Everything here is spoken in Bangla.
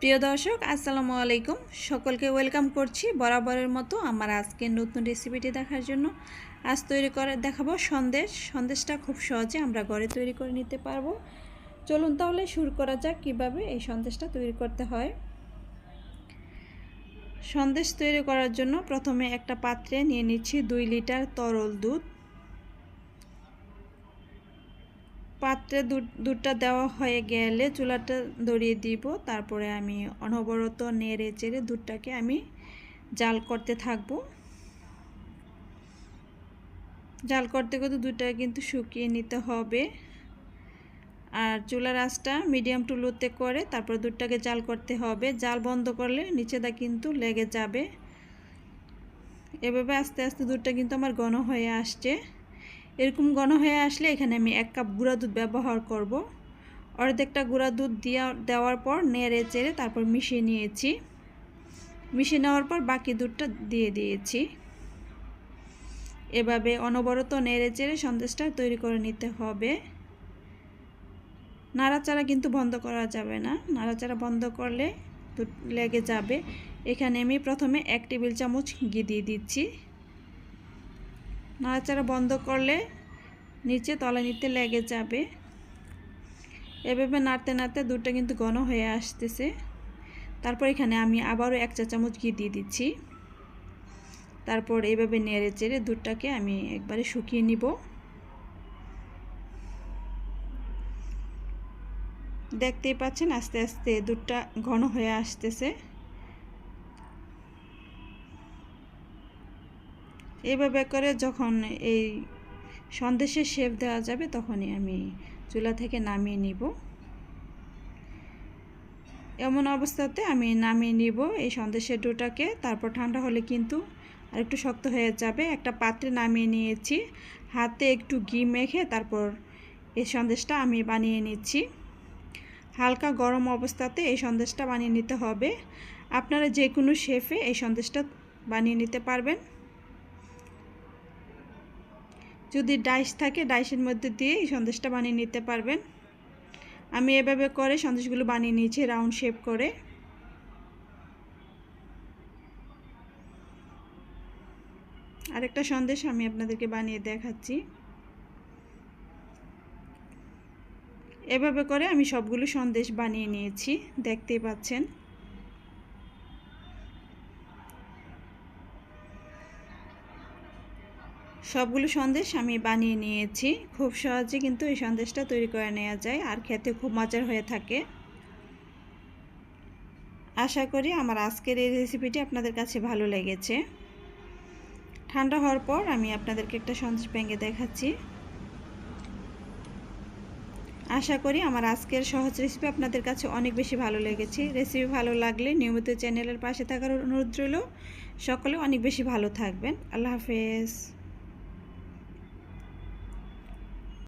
প্রিয় দর্শক, আসসালামু আলাইকুম। সকলকে ওয়েলকাম করছি বরাবরের মতো আমার আজকের নতুন রেসিপিটি দেখার জন্য। আজ তৈরি করে দেখাবো সন্দেশ। সন্দেশটা খুব সহজে আমরা ঘরে তৈরি করে নিতে পারব। চলুন তাহলে শুরু করা যাক কীভাবে এই সন্দেশটা তৈরি করতে হয়। সন্দেশ তৈরি করার জন্য প্রথমে একটা পাত্রে নিয়ে নিচ্ছি দুই লিটার তরল দুধ। পাত্রে দুধটা দেওয়া হয়ে গেলে চুলাটা ধরিয়ে দিব। তারপরে আমি অনবরত নেড়ে চেড়ে দুধটাকে আমি জাল করতে থাকব। জাল করতে করতে দুধটা কিন্তু শুকিয়ে নিতে হবে। আর চুলার আঁচটা মিডিয়াম টু লোতে করে তারপর দুধটাকে জাল করতে হবে। জাল বন্ধ করলে নিচেটা কিন্তু লেগে যাবে। এভাবে আস্তে আস্তে দুধটা কিন্তু আমার ঘন হয়ে আসছে। এরকম ঘন হয়ে আসলে এখানে আমি এক কাপ গুঁড়া দুধ ব্যবহার করব। অর্ধেকটা গুঁড়া দুধ দিয়া, দেওয়ার পর নেড়ে চেড়ে তারপর মিশিয়ে নিয়েছি। মিশিয়ে নেওয়ার পর বাকি দুধটা দিয়ে দিয়েছি। এভাবে অনবরত নেড়ে চেড়ে সন্দেশটা তৈরি করে নিতে হবে। নাড়াচাড়া কিন্তু বন্ধ করা যাবে না। নাড়াচাড়া বন্ধ করলে দুধ লেগে যাবে। এখানে আমি প্রথমে এক টেবিল চামচ ঘি দিয়ে দিচ্ছি। নাড়াচাড়া বন্ধ করলে নিচে তলা নিতে লেগে যাবে। এভাবে নাড়তে নাড়তে দুধটা কিন্তু ঘন হয়ে আসতেছে। তারপর এখানে আমি আবারও এক চা চামচ ঘি দিয়ে দিচ্ছি। তারপর এভাবে নেড়ে চেড়ে দুধটাকে আমি একবারে শুকিয়ে নিব। দেখতেই পাচ্ছেন আস্তে আস্তে দুধটা ঘন হয়ে আসতেছে। এভাবে করে যখন এই সন্দেশের শেপ দেওয়া যাবে, তখনই আমি চুলা থেকে নামিয়ে নিব। এমন অবস্থাতে আমি নামিয়ে নিব এই সন্দেশের ডোটাকে। তারপর ঠান্ডা হলে কিন্তু আর একটু শক্ত হয়ে যাবে। একটা পাত্রে নামিয়ে নিয়েছি। হাতে একটু ঘি মেখে তারপর এই সন্দেশটা আমি বানিয়ে নিচ্ছি। হালকা গরম অবস্থাতে এই সন্দেশটা বানিয়ে নিতে হবে। আপনারা যে কোনো শেফে এই সন্দেশটা বানিয়ে নিতে পারবেন। যদি ডাইস থাকে, ডাইসের মধ্যে দিয়ে এই সন্দেশটা বানিয়ে নিতে পারবেন। আমি এভাবে করে সন্দেশগুলো বানিয়ে নিয়েছি রাউন্ড শেপ করে। আরেকটা সন্দেশ আমি আপনাদেরকে বানিয়ে দেখাচ্ছি। এভাবে করে আমি সবগুলো সন্দেশ বানিয়ে নিয়েছি, দেখতেই পাচ্ছেন। সবগুলো সন্দেশ আমি বানিয়ে নিয়েছি। খুব সহজে কিন্তু এই সন্দেশটা তৈরি করে নেওয়া যায় আর খেতে খুব মজার হয়ে থাকে। আশা করি আমার আজকের এই রেসিপিটি আপনাদের কাছে ভালো লেগেছে। ঠান্ডা হওয়ার পর আমি আপনাদেরকে একটা সন্দেশ ভেঙে দেখাচ্ছি। আশা করি আমার আজকের সহজ রেসিপি আপনাদের কাছে অনেক বেশি ভালো লেগেছে। রেসিপি ভালো লাগলে নিয়মিত চ্যানেলের পাশে থাকার অনুরোধ রইল। সকলে অনেক বেশি ভালো থাকবেন। আল্লাহ হাফেজ।